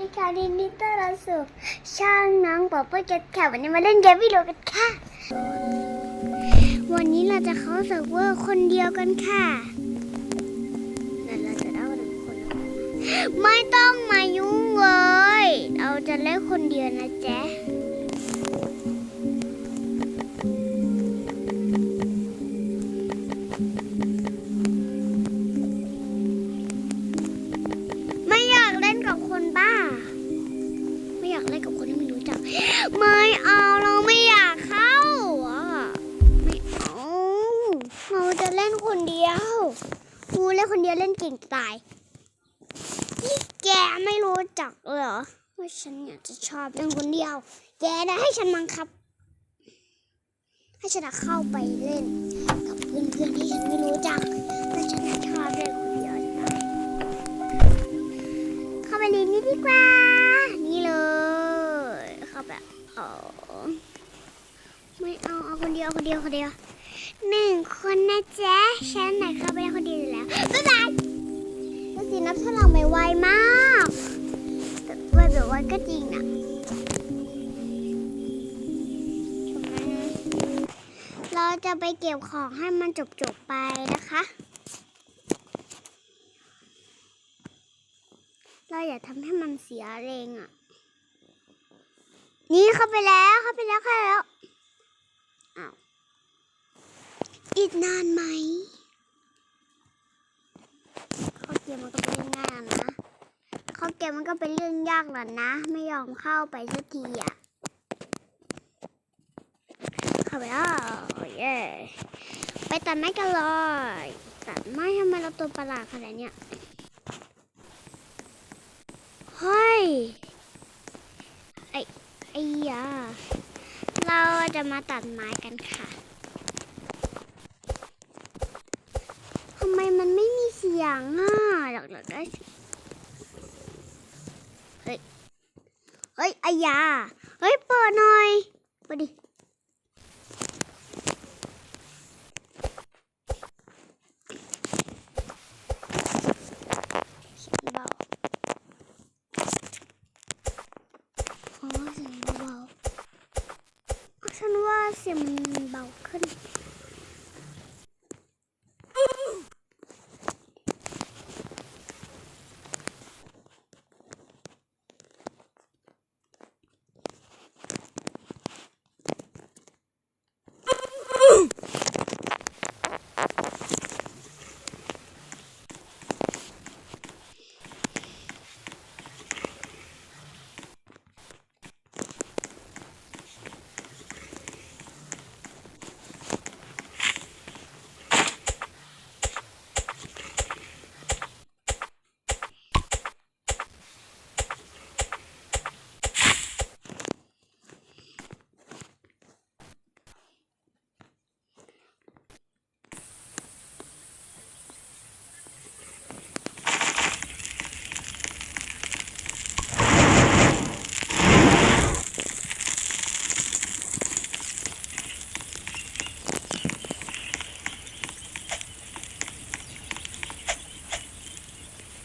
ดีค่ะดินดีต้อนรับสู่ช่างน้องป๊อปเปอร์เก็ตค่ะวันนี้มาเล่นเกมวิดีโอกันค่ะ วันนี้เราจะเข้าเซิร์ฟเวอร์คนเดียวกันค่ะนั่นเราจะได้หนึ่งคน ไม่ต้องมายุ่งเลย เราจะเล่นคนเดียวนะแจ๊ เล่นคนเดียวกูเล่นคนเดียวเล่นเก่งตายนี่แกไม่รู้จักเหรอว่าฉันอยากจะชอบเล่นคนเดียว แกได้ให้ฉันบังคับ ให้ฉันเข้าไปเล่น กับเพื่อนๆที่ฉันไม่รู้จักแต่ฉันชอบเล่นคนเดียวจะตายเข้าไปเรียนนี่ดีกว่า นี่เลย เข้าไปเอไม่เอาเอาคนเดียวคนเดียวคนเดียว หนึ่งคนนะจ๊ะฉันไหนเข้าไปได้คนเดียวอยู่แล้ว บ๊ายบายแล้วสีนับฉลากไม่ไวมากแต่ไวแบบไวก็จริงนะเราจะไปเก็บของให้มันจบๆไปนะคะ เราอย่าทำให้มันเสียแรงอะ นี่เข้าไปแล้วเข้าไปแล้วเข้าไปแล้ว อ้าว อีกนานไหม เข้าเกมมันก็เป็นเรื่องง่ายแล้วนะ เข้าเก มมันก็เป็นเรื่องยากแล้วนะ ไม่ยอมเข้าไปสักทีอะเข้าไปแล้วเย้ไปตัดไม้กันเลยตัดไม้ทำไมเราตัวประหลาดขนาดเนี้ยเฮ้ยไอ้ไอ้ยาเราจะมาตัดไม้กันค่ะทำไมมันไม่มีเสียงอะหลักๆได้ เฮ้ย เฮ้ยอ้ยา เฮ้ย เปิดหน่อยเปิดดิเบาอ๋อเสียงเบาฉันว่าเสียงมันเบาขึ้น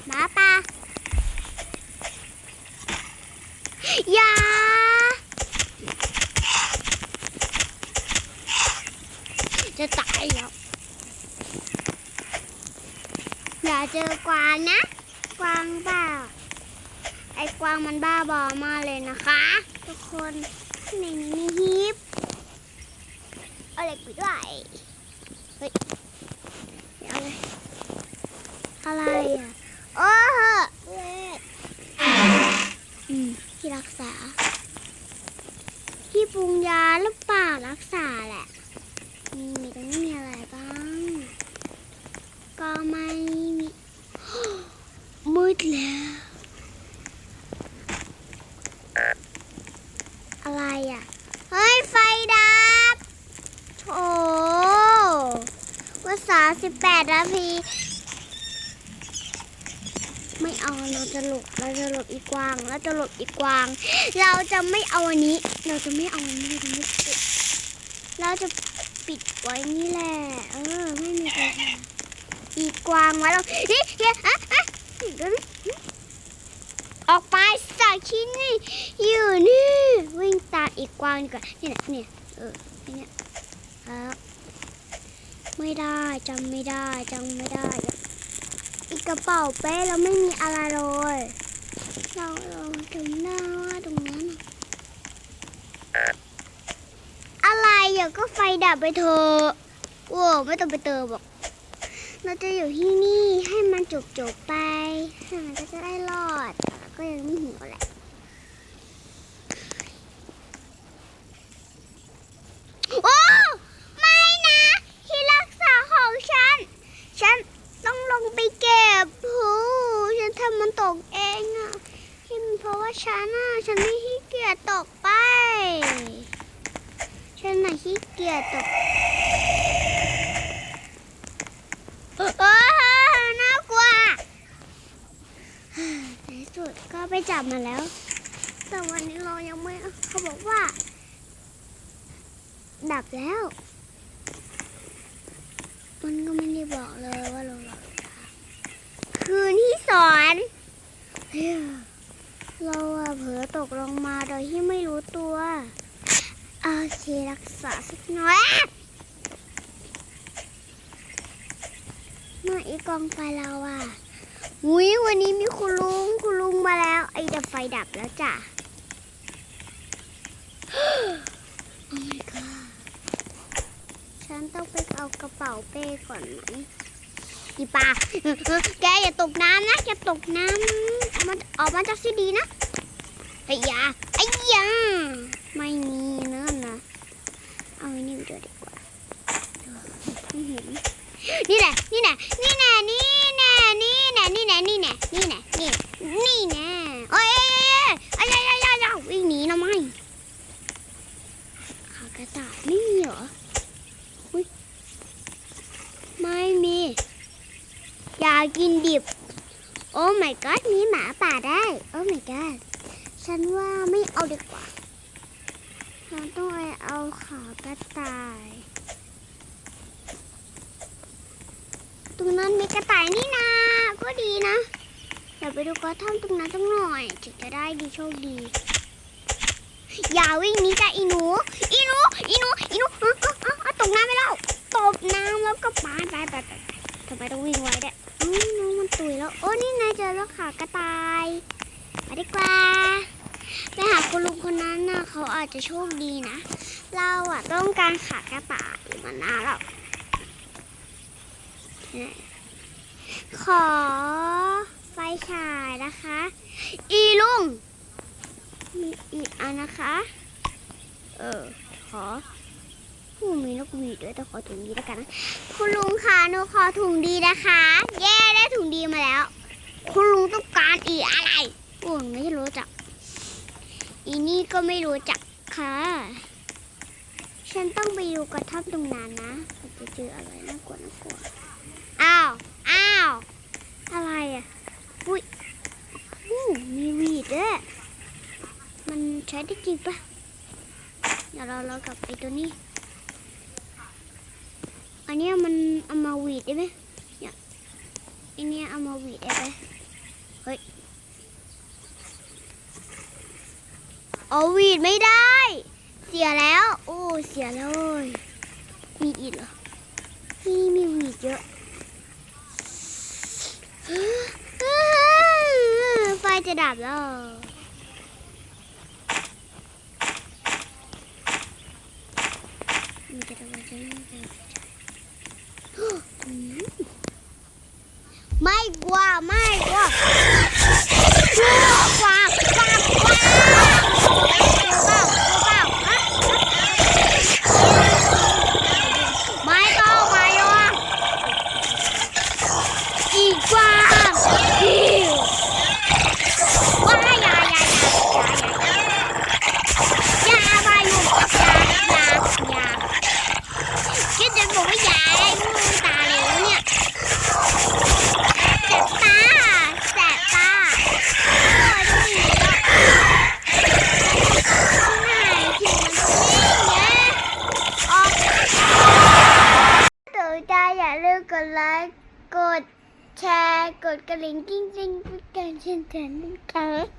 หมาป่าอย่า จะตายแล้ว อย่า เจอกวางนะ กวางบ้า ไอ้กวางมันบ้าบอมากเลยนะคะ ทุกคนในนี้มีฮิปเอาเหล็กไปด้วยเฮ้ยเดี๋ยวเลยอะไรอะ โอ้โหอืมที่รักษา ที่ปรุงยาหรือเปล่ารักษาแหละมีมีตรงนี้มีอะไรบ้าง ก็ไม่มี มืดแล้ว อะไรอะ เฮ้ย ไฟดับโถว่าสาสิบแปดนาที ไม่เอาเราจะหลบเราจะหลบอีกวางเราจะหลบอีกวาง เราจะไม่เอาอันนี้ เราจะไม่เอาอันนี้เราจะปิดเราจะปิดไว้นี่แหละเออไม่มีใครเห็นอีกวางไว้เรานี่เฮียอะอะเดี๋ยวออกไปซะที่นี่อยู่นี่วิ่งตามอีกวางดีกว่านี่ยเนี่ยเออเนี่ยครับไม่ได้จำไม่ได้จำไม่ได้ ระเป๋าเป้เราไม่มีอะไรเลยเราเราถึงหน้าว่าตรงนั้นอะไรอย่าก็ไฟดับไปเถอะโอ้ไม่ต้องไปเติมหรอกเราจะอยู่ที่นี่ให้มันจบจบๆไปให้มันก็จะได้รอดแต่ก็ยังไม่หิวแหละ โอ้ ไม่นะ ที่รักษาของฉัน ฉันต้องลงไปเก็บหูฉันทำมันตกเองอะที่มันเพราะว่าฉันอะฉันไม่ขี้เกียจตกไป ฉันน่ะขี้เกียจตก โอ้น่ากลัวในที่สุดก็ ไปจับมาแล้ว แต่วันนี้เรายังไม่เขาบอกว่า ดับแล้ว มันก็ไม่ได้บอกเลยว่าเราหลับคืนที่สอนเราเผลอตกลงมาโดยที่ไม่รู้ตัวโอเครักษาสักหน่อยมาอีกองไฟเราอะ อุ้ยวันนี้มีคุณลุงคุณลุงมาแล้ว ไอ้ดับไฟดับแล้วจ้ะโอ้ my god ฉันต้องไปเอากระเป๋าเป้ก่อนไหมอีปลาแกอย่าตกน้ำนะอย่าตกน้ำนะเอามันออกมาจากซีดีนะไอ้ยาไอ้ยาไม่มีเนั่นนะเอาไว้นี่ไปด้วยดีกว่าไม่เห็นนี่แหละนี่แหละนี่แหละ นี่แหละ นี่แหละ นี่แหละ นี่แหละ นี่แหละ นี่ นี่แน่โอ้ยเอ้ยเอ้ยเอ้ยเอ้ยเอ้ยวิ่งหนีนะไม่ขากระต่ายไม่มีเหรออุ๊ยไม่มี อยากกินดิ บ โอ้ my god มีหมาป่าได้ โอ้ my god ฉันว่าไม่เอาดีกว่าเราต้องไปเอาขากระต่าย ตรงนั้นมีกระต่ายนี่นาก็ดีนะเดี๋ยวไปดูกระท่อมตรงนั้นสักหน่อยถึงจะได้ดีโชคดี อย่าวิ่งหนีจ้ะอีหนู อีหนู อีหนู อีหนูอะอะอะตกน้ำไปแล้ว ตบน้ำแล้วก็ปาไปไปไปไปทำไมต้องวิ่งไวเด้อืมน้อง มันตุยแล้ว โอ้นี่ไงเจอแล้วค่ะกระต่ายไปดีกว่าไปหาคุณลุงคนนั้นนะเขาอาจจะโชคดีนะ เราอะต้องการขากระต่ายมานานแล้วขอไฟฉายนะคะ อีลุงมีอีกอันนะคะ เออ ขอ มีนกหวีดด้วยแต่ขอถุงดีแล้วกันนะคุณลุงค่ะหนูขอถุงดีนะคะ แย่ได้ถุงดีมาแล้ว คุณลุงต้องการอีกอะไรโอ้ไม่รู้จัก อีนี่ก็ไม่รู้จักค่ะ ฉันต้องไปดูกระท่อมตรงนั้นนะจะเจออะไรน่ากลัวน่ากลัวอ้าวอ้าวอะไรอะอุ้ยอู้มีวีดด้วยมันใช้ได้จริงปะเดี๋ยวเราเรากลับไปตัวนี้ อันนี้มันเอามาวีดได้ไหมเนี่ยอันนี้เอามาวีดได้ไหมเฮ้ยเอาวีดไม่ได้ เสียแล้ว โอ้เสียเลยมีอีกเหรอนี่มีวีดเยอะไฟจะดับแล้วมันจะดับจะไม่ 嗯 the linking thing we can send